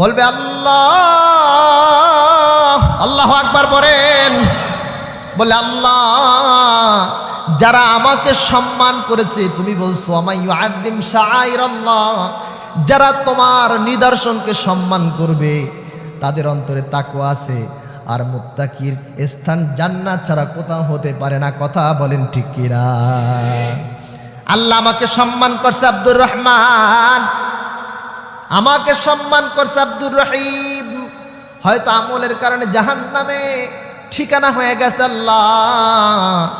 বলবে আল্লাহ আল্লাহ আকবার বলেন। বলে আল্লাহ, যারা আমাকে সম্মান করেছে, তুমি বলছো শাইর আল্লাহ যারা তোমার নিদর্শনকে সম্মান করবে, তাদের অন্তরে তাকু আছে। আর মুত্তাকির স্থান জান্নাত ছাড়া কোথাও হতে পারে না, কথা বলেন ঠিক কিনা? আল্লাহ আমাকে সম্মান করছে, আব্দুর রহমান। আমাকে সম্মান করছে আব্দুর রহিম। হয়তো আমলের কারণে জাহান নামে ঠিকানা হয়ে গেছে আল্লাহ।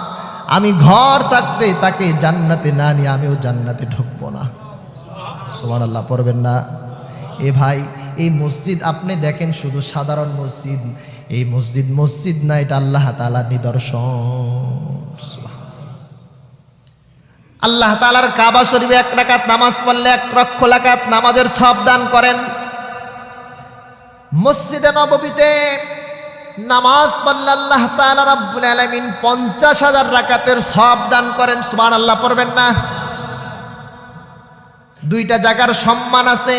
আমি ঘর থাকতে তাকে জান্নাতে না নিয়ে আমিও জান্নাতে ঢুকবো না। সোমান আল্লাহ পড়বেন না। এ ভাই, এই মসজিদ আপনি দেখেন শুধু সাধারণ মসজিদ। এই মসজিদ মসজিদ না, এটা আল্লাহ তালা নিদর্শন। আল্লাহ তালার কাবা শরীফে এক রাকাত নামাজ পড়লে এক লক্ষ লাকাত নামাজের সব দান করেন। মসজিদে নববীতে নামাজ পড়লে আল্লাহ তাআলা রাব্বুল আলামিন পঞ্চাশ হাজার রাকাতের সব দান করেন। সুমান আল্লাহ পড়বেন না? দুইটা জায়গার সম্মান আছে,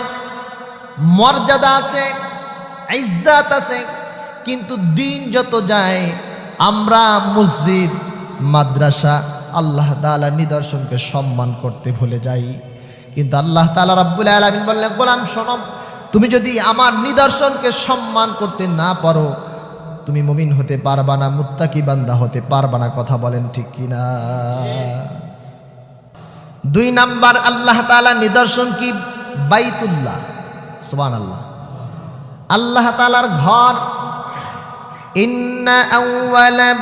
মর্যাদা আছে, ইজ্জাত আছে, কিন্তু দিন যত যায়, আমরা মসজিদ, মাদ্রাসা আল্লাহ তাআলা নিদর্শনকে সম্মান করতে ভুলে যাই। কিন্তু আল্লাহ তাআলা রাব্বুল আলামিন বললেন, গোলাম, শোনো, তুমি যদি আমার নিদর্শনকে সম্মান করতে না পারো, তুমি মুমিন হতে পারবা না, মুত্তাকি বান্দা হতে পারবা না। কথা বলেন ঠিক কিনা? দুই নাম্বার, আল্লাহ তাআলা নিদর্শন কি? বাইতুল্লাহ। সুবান আল্লাহ আল্লাহ তাআলার ঘর। ইন্না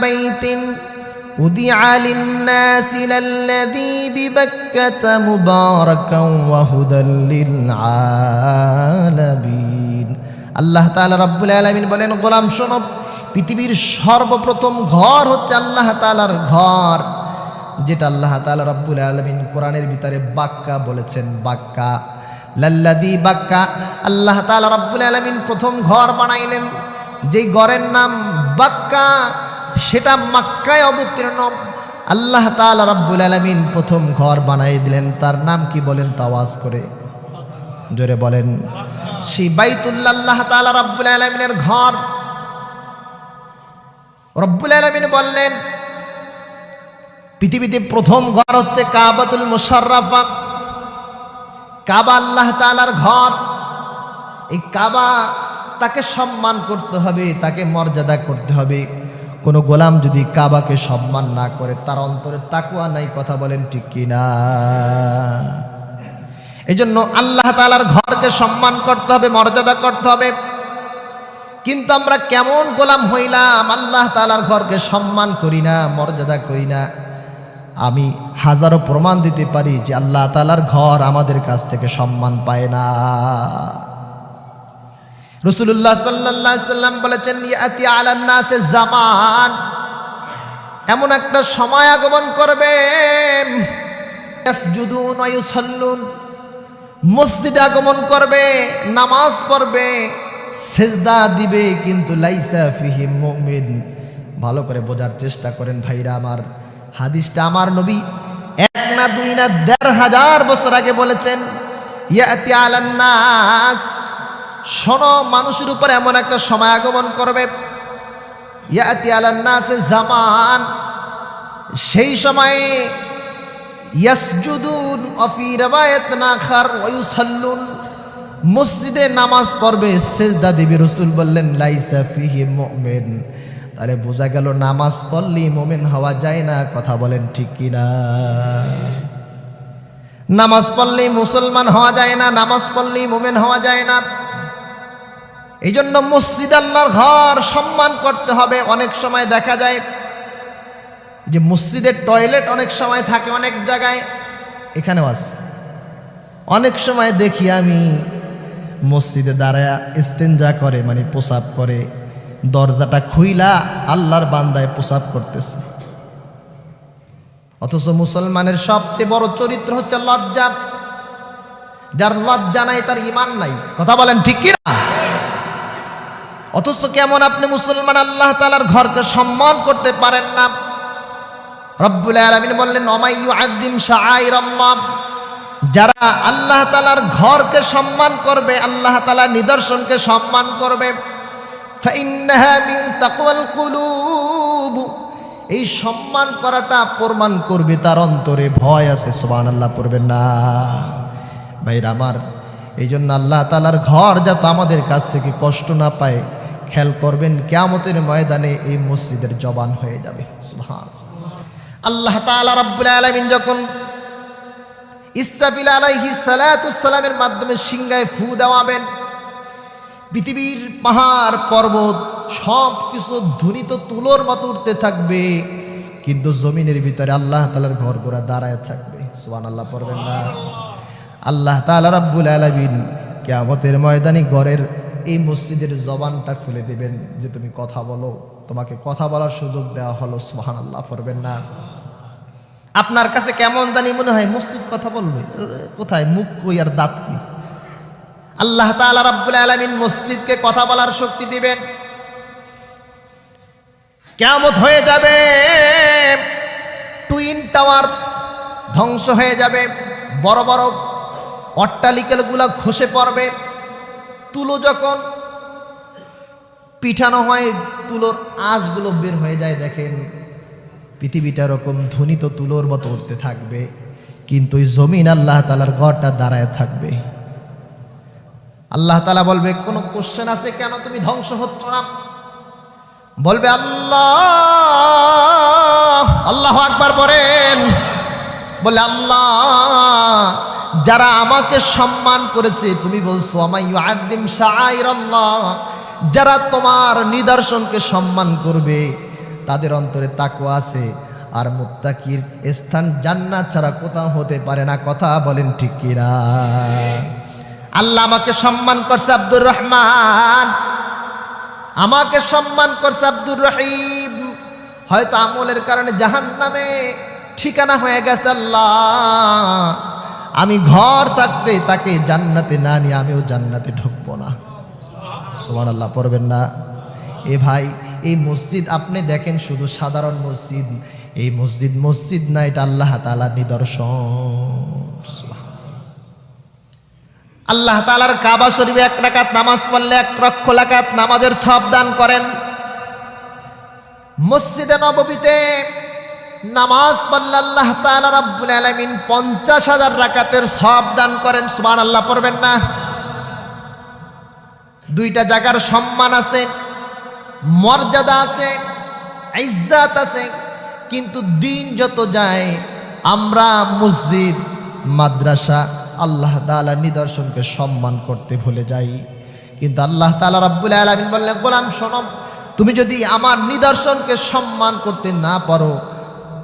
বাইতিন লাল্লাযী বিবাক্কাতা মুবারাকান ওয়া হুদাল লিল আলামিন। আল্লাহ তাআলা রাব্বুল আলামিন বলেন, গোলাম শোনো, পৃথিবীর সর্বপ্রথম ঘর হচ্ছে আল্লাহ তাআলার ঘর, যেটা আল্লাহ তাআলা রাব্বুল আলামিন কোরআনের ভিতরে বাক্কা বলেছেন, বাক্কা। লাল্লাদি বাক্কা, আল্লাহ তাআলা রাব্বুল আলামিন প্রথম ঘর বানাইলেন, যেই ঘরের নাম বাক্কা। সেটা মাক্কায় অবতীর্ণ। আল্লাহ তাআলা রাব্বুল আলামিন প্রথম ঘর বানাই দিলেন, তার নাম কি বলেন তাওয়াজ করে জোরে বলেন। সেই বাইতুল্লাহ তাআলা রাব্বুল আলামিনের ঘর। রব্বুল আলামিন বললেন, পৃথিবীতে প্রথম ঘর হচ্ছে কাবাতুল মুশাররাফা। কাবা আল্লাহ তাআলার ঘর। এই কাবা তাকে সম্মান করতে হবে, তাকে মর্যাদা করতে হবে। কোনো গোলাম যদি কাবাকে সম্মান না করে, তার অন্তরে তাকুয়া নাই, কথা বলেন ঠিক কিনা? এই জন্য আল্লাহ তালার ঘরকে সম্মান করতে হবে, মর্যাদা করতে হবে। কিন্তু আমরা কেমন গোলাম হইলাম, আল্লাহ তালার ঘরকে সম্মান করি না, মর্যাদা করি না। আমি হাজারো প্রমাণ দিতে পারি যে আল্লাহ তালার ঘর আমাদের কাছ থেকে সম্মান পায় না। রসুল্লাহ সাল্লাহ সাল্লাম বলেছেন, ইয়াতি আলান্নাসে জামান। এমন একটা সময় আগমন করবে। মসজিদে আগমন করবে, নামাজ পড়বে, সেজদা দিবে, কিন্তু লাইসা ভালো করে বোঝার চেষ্টা করেন ভাইরা আমার। হাদিসটা আমার নবী এক না দুই না দেড় হাজার বছর আগে বলেছেন, ইয়াতি আলান্নাস শোনো, মানুষের উপর এমন একটা সময় আগমন করবে। ইয়াতি আলান্নাসে জামান। সেই সময়ে ইয়াসজুদুন অফি রাবায়াত নাখার ওয়ুসাল্লুন মসজিদে নামাজ পড়বে, সেজদা দেবী। রসুল বললেন, লাইসা ফিহি মুমিন। তাহলে বোঝা গেল, নামাজ পড়লেই মোমেন হওয়া যায় না। কথা বলেন ঠিক কিনা? নামাজ পড়লেই মুসলমান হওয়া যায় না, নামাজ পড়লেই মোমেন হওয়া যায় না। এই জন্য মসজিদ আল্লাহর ঘর সম্মান করতে হবে। অনেক সময় দেখা যায় যে মসজিদের টয়লেট অনেক সময় থাকে অনেক জায়গায়। এখানেও আছে। অনেক সময় দেখি আমি মসজিদে দাঁড়ায় ইস্তেঞ্জা করে মানে প্রসাব করে, দরজাটা খুইলা আল্লাহর বান্দায় প্রসাব করতেছে। অথচ মুসলমানের সবচেয়ে বড় চরিত্র হচ্ছে লজ্জা। যার লজ্জা নাই, তার ইমান নাই। কথা বলেন ঠিক কি না অথচ কেমন আপনি মুসলমান, আল্লাহ তালার ঘরকে সম্মান করতে পারেন না। রব্বুল আলমিন বললেন অমাইউ আদিম শাহ যারা আল্লাহ তালার ঘরকে সম্মান করবে, আল্লাহ তালার নিদর্শনকে সম্মান করবে। এই সম্মান করাটা প্রমাণ করবে তার অন্তরে ভয় আছে সোমান আল্লাহ করবেন না। ভাইরা আমার এই জন্য আল্লাহ তালার ঘর যাতে আমাদের কাছ থেকে কষ্ট না পায় খেয়াল করবেন, কেয়ামতের ময়দানে এই মসজিদের জবান হয়ে যাবে। সুবহান আল্লাহ তাআলা রাব্বুল আলামিন যখন ইসরাফিল আলাইহি সালামের মাধ্যমে সিংগায় ফু দেওয়াবেন, পৃথিবীর পাহাড় পর্বত সব কিছু ধ্বনিত তুলোর মতো উঠতে থাকবে, কিন্তু জমিনের ভিতরে আল্লাহ তালার ঘর গোড়া দাঁড়ায় থাকবে। সুবান আল্লাহ পড়বেন না। আল্লাহ তালা রাব্বুল আলমিন কেয়ামতের ময়দানি ঘরের এই মসজিদের জবানটা খুলে দেবেন যে তুমি কথা বলো। তোমাকে কথা বলার সুযোগ দেওয়া হলো সুহান আল্লাহ করবেন না। আপনার কাছে কেমন জানি মনে হয় মসজিদ কথা বলবে। কোথায়? মুখ কই আর দাঁত কই? আল্লাহ তাআলা রাব্বুল আলামিন মসজিদকে কথা বলার শক্তি দিবেন। কেয়ামত হয়ে যাবে, টুইন টাওয়ার ধ্বংস হয়ে যাবে, বড় বড় অট্টালিকাগুলো খসে পড়বে। তুলো যখন পিঠানো হয়, তুলোর আঁশগুলো বের হয়ে যায়, দেখেন। পৃথিবীটা এরকম ধ্বনিত তুলোর মতো উঠতে থাকবে, কিন্তু ওই জমিন আল্লাহ তালার ঘরটা দাঁড়ায় থাকবে। আল্লাহ তালা বলবে, কোনো কোশ্চেন আছে কেন তুমি ধ্বংস হচ্ছ না? বলবে, আল্লাহ আল্লাহ আকবার বলেন। বলে আল্লাহ যারা আমাকে সম্মান করেছে, তুমি বলছো, আমায় আদিম যারা তোমার নিদর্শনকে সম্মান করবে, তাদের অন্তরে তাকওয়া আছে। আর মুত্তাকির স্থান জান্নাত ছাড়া কোথাও হতে পারে না, কথা বলেন ঠিক কিরা আল্লাহ আমাকে সম্মান করছে, আব্দুর রহমান। আমাকে সম্মান করছে, আব্দুর রহিম। হয়তো আমলের কারণে জাহান নামে ঠিকানা হয়ে গেছে আল্লাহ। আমি ঘর থাকতে তাকে জান্নাতে না নিয়ে আমিও জান্নাতে ঢুকবো না। সোমান আল্লাহ পড়বেন না। এ ভাই, এই মসজিদ আপনি দেখেন শুধু সাধারণ মসজিদ। এই মসজিদ মসজিদ না, এটা আল্লাহ তালার নিদর্শন। আল্লাহ তালার কাবা শরীফে এক রাকাত নামাজ পড়লে এক লক্ষ লাকাত নামাজের সব দান করেন। মসজিদে নববীতে নামাজ পড়লে আল্লাহ তাআলা রাব্বুল আলামিন পঞ্চাশ হাজার রাকাতের সব দান করেন সুবহান আল্লাহ পড়বেন না? দুইটা জায়গার সম্মান আছে, মর্যাদা আছে, ইজ্জাত আছে, কিন্তু দিন যত যায়, আমরা মসজিদ, মাদ্রাসা আল্লাহ তাআলা নিদর্শনকে সম্মান করতে ভুলে যাই। কিন্তু আল্লাহ তাআলা রাব্বুল আলামিন বললেন, গোলাম, শোনো, তুমি যদি আমার নিদর্শনকে সম্মান করতে না পারো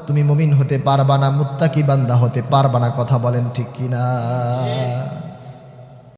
তুমি মুমিন হতে পারবা না মুত্তাকি বান্দা হতে পারবা না কথা বলেন ঠিক কিনা?